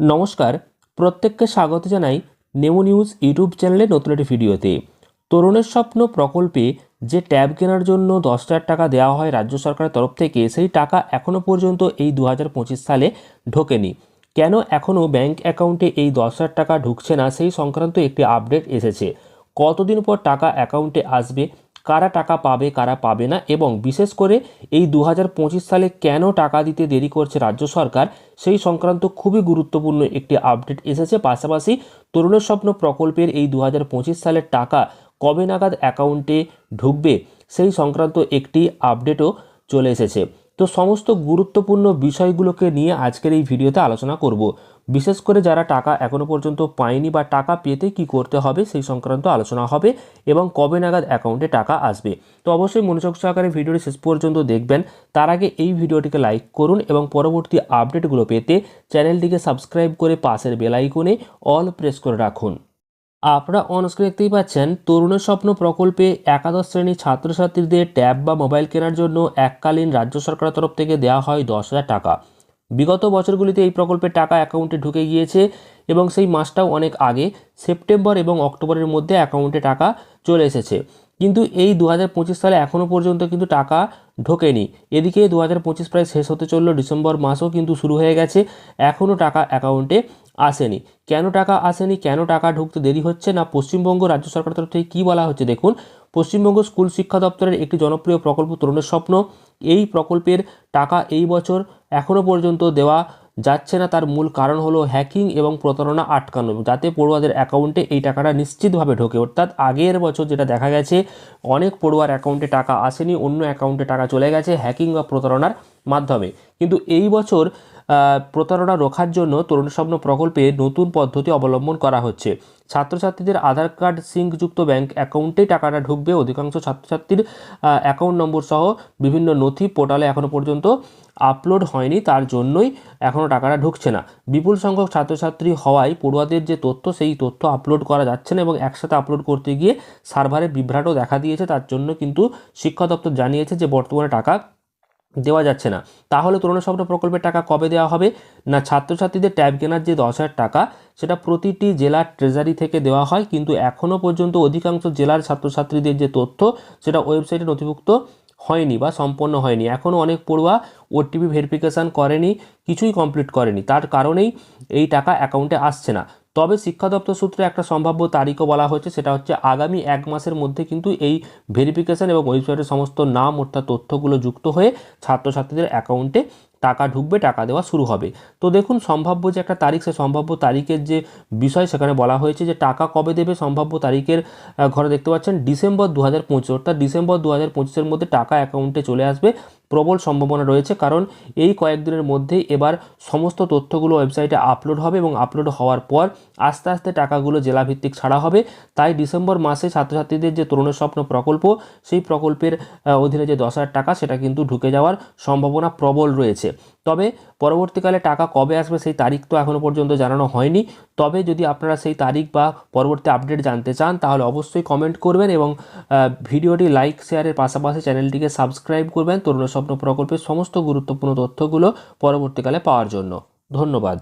নমস্কার, প্রত্যেককে স্বাগত জানাই নেমো নিউজ ইউটিউব চ্যানেলে নতুন একটি ভিডিওতে। তরুণের স্বপ্ন প্রকল্পে যে ট্যাব কেনার জন্য দশ হাজার টাকা দেওয়া হয় রাজ্য সরকারের তরফ থেকে, সেই টাকা এখনও পর্যন্ত এই দু হাজার পঁচিশ সালে ঢোকেনি। কেন এখনও ব্যাংক অ্যাকাউন্টে এই দশ হাজার টাকা ঢুকছে না, সেই সংক্রান্ত একটি আপডেট এসেছে। কতদিন পর টাকা অ্যাকাউন্টে আসবে কারা টাকা পাবে, কারা পাবে না এবং বিশেষ করে এই দু হাজার পঁচিশ সালে কেন টাকা দিতে দেরি করছে রাজ্য সরকার, সেই সংক্রান্ত খুবই গুরুত্বপূর্ণ একটি আপডেট এসেছে। পাশাপাশি তরুণের স্বপ্ন প্রকল্পের এই দু হাজার পঁচিশ সালের টাকা কবে নাগাদ অ্যাকাউন্টে ঢুকবে, সেই সংক্রান্ত একটি আপডেটও চলে এসেছে। তো সমস্ত গুরুত্বপূর্ণ বিষয়গুলোকে নিয়ে আজকের এই ভিডিওতে আলোচনা করব। বিশেষ করে যারা টাকা এখনও পর্যন্ত পায়নি বা টাকা পেতে কি করতে হবে সেই সংক্রান্ত আলোচনা হবে এবং কবে নাগাদ অ্যাকাউন্টে টাকা আসবে। তো অবশ্যই মনোযোগ সহকারে ভিডিওটি শেষ পর্যন্ত দেখবেন। তার আগে এই ভিডিওটিকে লাইক করুন এবং পরবর্তী আপডেটগুলো পেতে চ্যানেলটিকে সাবস্ক্রাইব করে পাশের বেল আইকনে অল প্রেস করে রাখুন। আপনারা অনস্ক্রিন দেখতেই পাচ্ছেন তরুণের স্বপ্ন প্রকল্পে একাদশ শ্রেণির ছাত্রছাত্রীদের ট্যাব বা মোবাইল কেনার জন্য এককালীন রাজ্য সরকারের তরফ থেকে দেওয়া হয় দশ হাজার টাকা। বিগত বছরগুলিতে এই প্রকল্পের টাকা অ্যাকাউন্টে ঢুকে গিয়েছে এবং সেই মাসটাও অনেক আগে, সেপ্টেম্বর এবং অক্টোবরের মধ্যে অ্যাকাউন্টে টাকা চলে এসেছে। কিন্তু এই দু হাজার পঁচিশ সালে এখনও পর্যন্ত কিন্তু টাকা ঢোকেনি। এদিকে দু হাজার পঁচিশ প্রায় শেষ হতে চলল ডিসেম্বর মাসও কিন্তু শুরু হয়ে গেছে। এখনও টাকা অ্যাকাউন্টে আসেনি। কেন টাকা আসেনি? কেন টাকা ঢুকতে দেরি হচ্ছে? না পশ্চিমবঙ্গ রাজ্য সরকার তরফ থেকে কী বলা হচ্ছে? দেখুন, পশ্চিমবঙ্গ স্কুল শিক্ষা দপ্তরের একটি জনপ্রিয় প্রকল্প তরুণের স্বপ্ন। এই প্রকল্পের টাকা এই বছর এখনও পর্যন্ত দেওয়া যাচ্ছে না। তার মূল কারণ হলো হ্যাকিং এবং প্রতারণা আটকানো, যাতে পড়ুয়াদের অ্যাকাউন্টে এই টাকাটা নিশ্চিতভাবে ঢোকে। অর্থাৎ আগের বছর যেটা দেখা গেছে, অনেক পড়ুয়ার অ্যাকাউন্টে টাকা আসেনি, অন্য অ্যাকাউন্টে টাকা চলে গেছে। হ্যাকিং বা প্রতারণার মাধ্যমে। কিন্তু এই বছর প্রতারণা রোখার জন্য তরুণ স্বপ্ন প্রকল্পে নতুন পদ্ধতি অবলম্বন করা হচ্ছে। ছাত্রছাত্রীদের আধার কার্ড, সিঙ্কযুক্ত ব্যাংক অ্যাকাউন্টেই টাকাটা ঢুকবে। অধিকাংশ ছাত্রছাত্রীর অ্যাকাউন্ট নম্বর সহ বিভিন্ন নথি পোর্টালে এখনও পর্যন্ত আপলোড হয়নি। তার জন্যই এখনও টাকাটা ঢুকছে না। বিপুল সংখ্যক ছাত্রছাত্রী হওয়ায় পড়ুয়াদের যে তথ্য, সেই তথ্য আপলোড করা যাচ্ছে না এবং একসাথে আপলোড করতে গিয়ে সার্ভারে বিভ্রাটও দেখা দিয়েছে। তার জন্য কিন্তু শিক্ষা দপ্তর জানিয়েছে যে বর্তমানে টাকা দেওয়া যাচ্ছে না। তাহলে তরুণ স্বপ্ন প্রকল্পের টাকা কবে দেওয়া হবে? না, ছাত্রছাত্রীদের ট্যাব কেনার যে দশ হাজার টাকা, সেটা প্রতিটি জেলার ট্রেজারি থেকে দেওয়া হয়। কিন্তু এখনও পর্যন্ত অধিকাংশ জেলার ছাত্রছাত্রীদের যে তথ্য, সেটা ওয়েবসাইটে নথিভুক্ত হয়নি বা সম্পন্ন হয়নি। এখনও অনেক পড়ুয়া ওটিপি ভেরিফিকেশান করেনি, কিছুই কমপ্লিট করেনি। তার কারণেই এই টাকা অ্যাকাউন্টে আসছে না। তবে শিক্ষা দপ্তর সূত্রে একটা সম্ভাব্য তারিখও বলা হয়েছে, সেটা হচ্ছে আগামী এক মাসের মধ্যে কিন্তু এই ভেরিফিকেশান এবং ওয়েবসাইটের সমস্ত নাম অর্থাৎ তথ্যগুলো যুক্ত হয়ে ছাত্রছাত্রীদের অ্যাকাউন্টে টাকা ঢুকবে, টাকা দেওয়া শুরু হবে। তো দেখুন, সম্ভাব্য যে একটা তারিখ সে সম্ভাব্য তারিখের যে বিষয়, সেখানে বলা হয়েছে যে টাকা কবে দেবে, সম্ভাব্য তারিখের ঘরে দেখতে পাচ্ছেন, ডিসেম্বর দু হাজার পঁচিশ, অর্থাৎ ডিসেম্বর দু হাজার মধ্যে টাকা অ্যাকাউন্টে চলে আসবে। প্রবল সম্ভাবনা রয়েছে কারণ এই কয়েকদিনের মধ্যে এবার সমস্ত তথ্যগুলো ওয়েবসাইটে আপলোড হবে এবং আপলোড হওয়ার পর আস্তে আস্তে টাকাগুলো জেলাভিত্তিক ছাড়া হবে। তাই ডিসেম্বর মাসে ছাত্রছাত্রীদের যে তরুণের স্বপ্ন প্রকল্প, সেই প্রকল্পের অধীনে যে দশ হাজার টাকা, সেটা কিন্তু ঢুকে যাওয়ার সম্ভাবনা প্রবল রয়েছে। তবে পরবর্তীকালে টাকা কবে আসবে সেই তারিখ তো এখনও পর্যন্ত জানানো হয়নি। তবে যদি আপনারা সেই তারিখ বা পরবর্তী আপডেট জানতে চান, তাহলে অবশ্যই কমেন্ট করবেন এবং ভিডিওটি লাইক শেয়ারের পাশাপাশি চ্যানেলটিকে সাবস্ক্রাইব করবেন। তরুণ স্বপ্ন প্রকল্পের সমস্ত গুরুত্বপূর্ণ তথ্যগুলো পরবর্তীকালে পাওয়ার জন্য। ধন্যবাদ।